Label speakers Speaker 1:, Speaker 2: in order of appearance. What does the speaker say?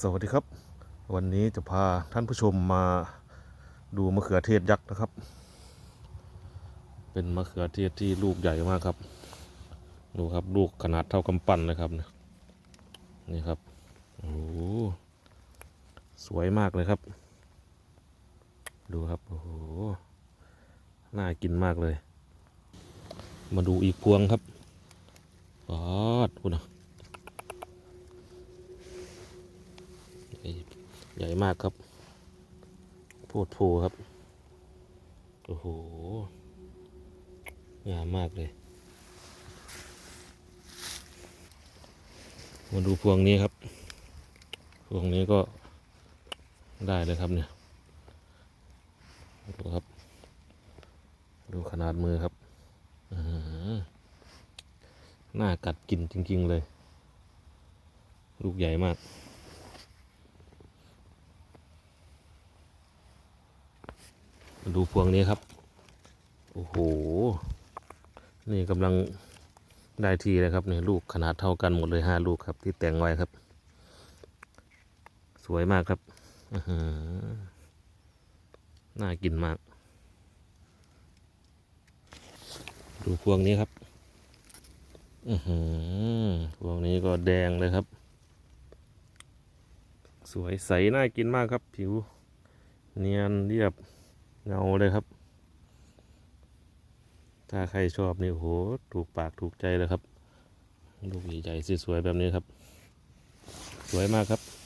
Speaker 1: สวัสดีครับ วันนี้จะพาท่านผู้ชมมาดูมะเขือเทศยักษ์นะครับ เป็นมะเขือเทศที่ลูกใหญ่มากครับ ดูครับลูกขนาดเท่ากำปั้นเลยครับนี่ครับโอ้โสวยมากเลยครับ ดูครับโอ้โหน่ากินมากเลย มาดูอีกพวงครับปอดคุณนะ ใหญ่มากครับโพดโพครับ โอ้โหงามมากเลย มาดูพวงนี้ครับ พวงนี้ก็ได้เลยครับเนี่ย ดูครับ ดูขนาดมือครับหน่ากัดกินจริง ๆ เลย ลูกใหญ่มาก มา ดูพวงนี้ครับ โอ้โห นี่กำลังได้ทีเลยครับเนี่ยลูกขนาดเท่ากันหมดเลยห้าลูกครับ ที่แต่งไว้ครับ สวยมากครับอื้อหือน่ากินมาก ดูพวงนี้ครับอือหือพวงนี้ก็แดงเลยครับ สวยใสน่ากินมากครับ ผิว เนียนเรียบ เงาเลยครับ ถ้าใครชอบนี่โหถูกปากถูกใจเลยครับ ลูกใหญ่ๆสวยๆแบบนี้ครับ สวยมากครับ